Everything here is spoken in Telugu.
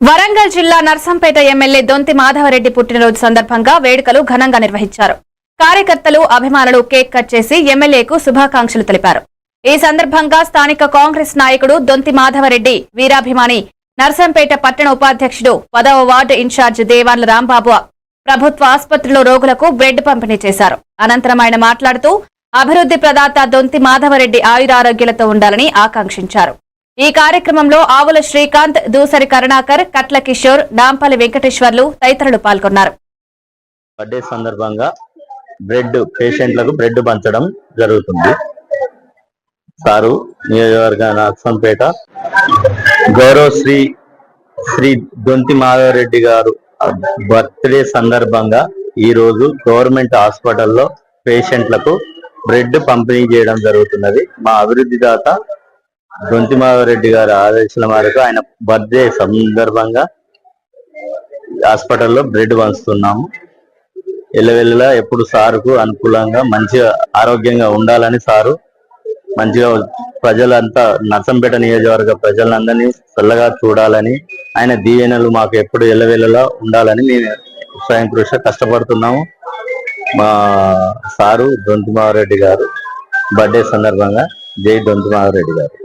వరంగల్ జిల్లా నర్సంపేట ఎమ్మెల్యే దొంతి మాధవరెడ్డి పుట్టినరోజు సందర్భంగా వేడుకలు ఘనంగా నిర్వహించారు. కార్యకర్తలు అభిమానులు కేక్ కట్ చేసి ఎమ్మెల్యేకు శుభాకాంక్షలు తెలిపారు. ఈ సందర్భంగా స్థానిక కాంగ్రెస్ నాయకుడు దొంతి మాధవరెడ్డి వీరాభిమాని నర్సంపేట పట్టణ ఉపాధ్యక్షుడు పదవ వార్డు ఇన్ఛార్జ్ దేవాన్ల రాంబాబు ప్రభుత్వ ఆసుపత్రిలో రోగులకు బ్రెడ్ పంపిణీ చేశారు. అనంతరం ఆయన మాట్లాడుతూ అభివృద్ధి ప్రదాత దొంతి మాధవరెడ్డి ఆయురారోగ్యాలతో ఉండాలని ఆకాంక్షించారు. ఈ కార్యక్రమంలో ఆవుల శ్రీకాంత్ దూసరి కరుణాకర్ కట్ల కిషోర్ నాంపల్లి వెంకటేశ్వర్లు తదితరులు పాల్గొన్నారు. బర్త్డే సందర్భంగా బ్రెడ్ పేషెంట్లకు బ్రెడ్ పంచడం జరుగుతుంది. సారు నియోజకవర్గ నర్సంపేట గౌరవ్ శ్రీ శ్రీ దొంతి మాధవరెడ్డి గారు బర్త్డే సందర్భంగా ఈ రోజు గవర్నమెంట్ హాస్పిటల్లో పేషెంట్లకు బ్రెడ్ పంపిణీ చేయడం జరుగుతున్నది. మా అభివృద్ధి దాత దొంతిమాధవరెడ్డి గారి ఆదేశాల మేరకు ఆయన బర్త్డే సందర్భంగా హాస్పిటల్లో బ్రెడ్ పంచుతున్నాము. ఎల్లవెల్లలా ఎప్పుడు సారుకు అనుకూలంగా మంచిగా ఆరోగ్యంగా ఉండాలని సారు మంచిగా ప్రజలంతా నర్సంపేట నియోజకవర్గ ప్రజలందరినీ చల్లగా చూడాలని ఆయన దీవెనలు మాకు ఎప్పుడు ఎల్లవెల్లలా ఉండాలని మేము స్వయం కృషి కష్టపడుతున్నాము. మా సారు దొంతుమారెడ్డి గారు బర్త్డే సందర్భంగా జై దొంతుమారెడ్డి గారు.